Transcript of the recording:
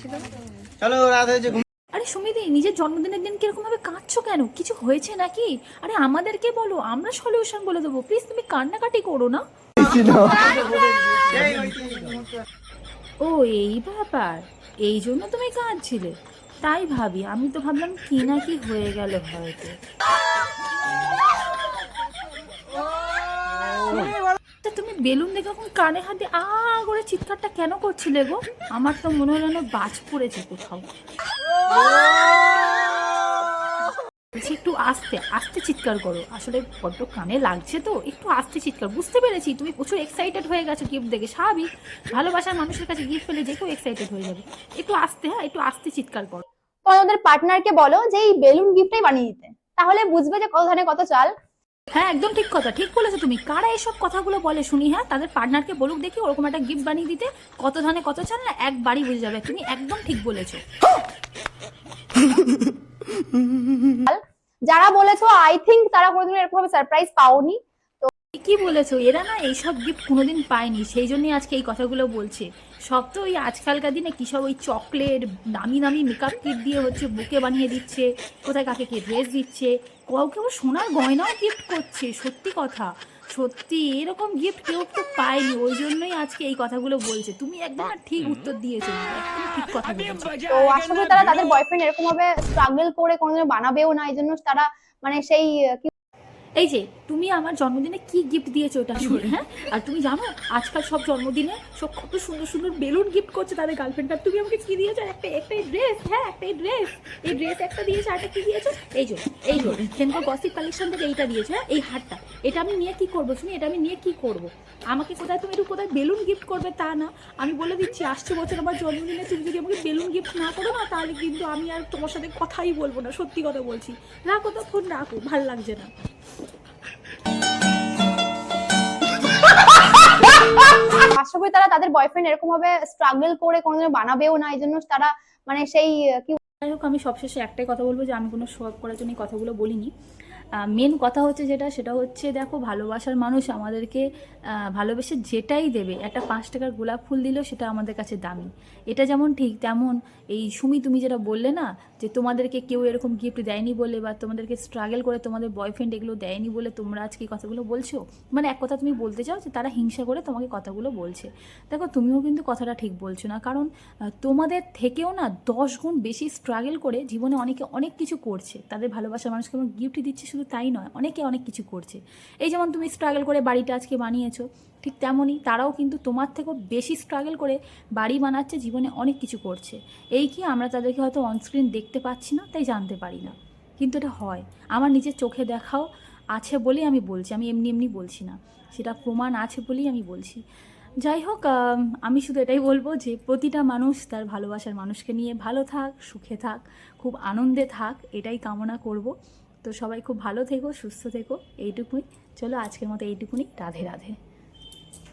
ছিল। চলো রাত হয়েছে আরে সুমিদি নিজের জন্মদিনের দিন কীরকম ভাবে কাঁদছো কেন? কিছু হয়েছে নাকি? আরে আমাদেরকে বলো আমরা সলিউশন বলে দেবো। প্লিজ তুমি কান্নাকাটি করো না। ও এই ব্যাপার। এই জন্য তুমি কাঁদছিলে। তাই ভাবি আমি তো ভাবলাম কি না কি হয়ে গেল হয়তো। বেলুন দেখে এখন কানে হাতে আ করে চিৎকারটা কেন করছিলে গো? আমার তো মনে হলো না বাজ পড়েছে কোথাও। একটু আস্তে আস্তে চিৎকার করো। আসলে বড্ড কানে লাগছে তো। একটু আস্তে চিৎকার। বুঝতে পেরেছি, তুমি প্রচুর এক্সাইটেড হয়ে গেছো গিফট দেখে। স্বাভাবিক, ভালোবাসার মানুষের কাছে গিফট পেলে যে কেউ এক্সাইটেড হয়ে যাবে। একটু আস্তে হ্যাঁ একটু আস্তে চিৎকার করো। তোমাদের পার্টনারকে বলো যে, এই বেলুন গিফটটাই বানিয়ে দিতে। তাহলে বুঝবে যে কত ধানে কত চাল। হ্যাঁ একদম ঠিক কথা, ঠিক বলেছ তুমি। কারা এসব কথাগুলো বলে শুনি হ্যাঁ? তাদের পার্টনারকে বলুক দেখি, ওরকম একটা গিফট বানিয়ে দিতে কত ধানে কত চাল না একবারই বুঝে যাবে। তুমি একদম ঠিক বলেছ। যারা বলেছ আই থিঙ্ক তারা কোনোদিন এরকম সারপ্রাইজ পাওনি। কি বলেছ এরা না এইসব গিফট কোনোদিন পায়নি সেই জন্যই আজকে এই কথাগুলো বলছে। সব তো ওই আজকালকার দিনে কী সব ওই চকলেট দামি দামি মেকআপ কিট দিয়ে হচ্ছে বুকে বানিয়ে দিচ্ছে কোথায় কাকে কে ড্রেস দিচ্ছে কাউকে আবার সোনার গয়নাও গিফট করছে সত্যি কথা। সত্যি এরকম গিফট কেউ তো পায়নি ওই জন্যই আজকে এই কথাগুলো বলছে। তুমি একদম ঠিক উত্তর দিয়েছ একদম ঠিক কথা বলেছ। তো করি তারা তাদের বয়ফ্রেন্ড এরকম ভাবে স্ট্রাগল করে কোনোদিন বানাবেও না এই জন্য তারা মানে সেই এই যে তুমি আমার জন্মদিনে কি গিফট দিয়েছ ওটা শুনে হ্যাঁ? আর তুমি জানো আজকাল সব জন্মদিনে সব কত সুন্দর সুন্দর বেলুন গিফট করছে তাদের গার্লফ্রেন্ড তুমি আমাকে কি দিয়েছ? একটা একটাই ড্রেস হ্যাঁ একটাই ড্রেস এই ড্রেস একটা দিয়েছ আর একটা কি দিয়েছ? এই যে এই যে সেনকো গসিপ কালেকশন থেকে এইটা দিয়েছ হ্যাঁ? এই হারটা। এটা আমি নিয়ে কি করব শুনি? এটা আমি নিয়ে কি করব? আমাকে কোথায় তুমি একটু কোথায় বেলুন গিফট করবে তা না। আমি বলে দিচ্ছি আসছে বছর আমার জন্মদিনে তুমি যদি আমাকে বেলুন গিফট না করো না তাহলে কিন্তু আমি আর তোমার সাথে কথাই বলব না। সত্যি কথা বলছি। রাখো তো ফোন রাখো ভালো লাগছে না। করি তারা তাদের বয়ফ্রেন্ড এরকম ভাবে স্ট্রাগল করে কোনোদিন বানাবেও না এই জন্য তারা মানে সেই, কি যাই হোক, আমি সবশেষে একটাই কথা বলব যে, আমি কোনো শো করার জন্য কথাগুলো বলিনি। মেন কথা হচ্ছে যেটা, সেটা হচ্ছে দেখো, ভালোবাসার মানুষ আমাদেরকে ভালোবেসে যেটাই দেবে, একটা পাঁচ টাকার গোলাপ ফুল দিলেও সেটা আমাদের কাছে দামি। এটা যেমন ঠিক, তেমন এই সুমি, তুমি যেটা বললে না, যে তোমাদেরকে কেউ এরকম গিফট দেয়নি বলে বা তোমাদেরকে স্ট্রাগল করে তোমাদের বয়ফ্রেন্ড এগুলো দেয়নি বলে তোমরা আজকে কথাগুলো বলছো মানে এক কথা তুমি বলতে চাও যে তারা হিংসা করে তোমাকে কথাগুলো বলছে। দেখো, তুমিও কিন্তু কথাটা ঠিক বলছো না, কারণ তোমাদের থেকেও না দশ গুণ বেশি স্ট্রাগল করে জীবনে অনেকে অনেক কিছু করছে। তাদের ভালোবাসার মানুষকে আমার গিফট দিচ্ছে শুধু তাই নয়, অনেকে অনেক কিছু করছে। এই যেমন তুমি স্ট্রাগল করে বাড়িটা আজকে বানিয়েছো, ঠিক তেমনই তারাও কিন্তু তোমার থেকেও বেশি স্ট্রাগল করে বাড়ি বানাচ্ছে, জীবনে অনেক কিছু করছে। এই কি আমরা তাদেরকে হয়তো অনস্ক্রিন দেখতে পাচ্ছি না, তাই জানতে পারি না। কিন্তু এটা হয়। আমার নিজের চোখে দেখাও আছে বলেই আমি বলছি, আমি এমনি এমনি বলছি না। সেটা প্রমাণ আছে বলেই আমি বলছি। যাই হোক আমি শুধু এটাই বলব যে প্রতিটা মানুষ তার ভালোবাসার মানুষকে নিয়ে ভালো থাক, সুখে থাক, খুব আনন্দে থাক, এটাই কামনা করব। তো সবাই খুব ভালো থেকো সুস্থ থেকো এইটুকুই। চলো আজকের মতো এইটুকুনি। রাধে রাধে।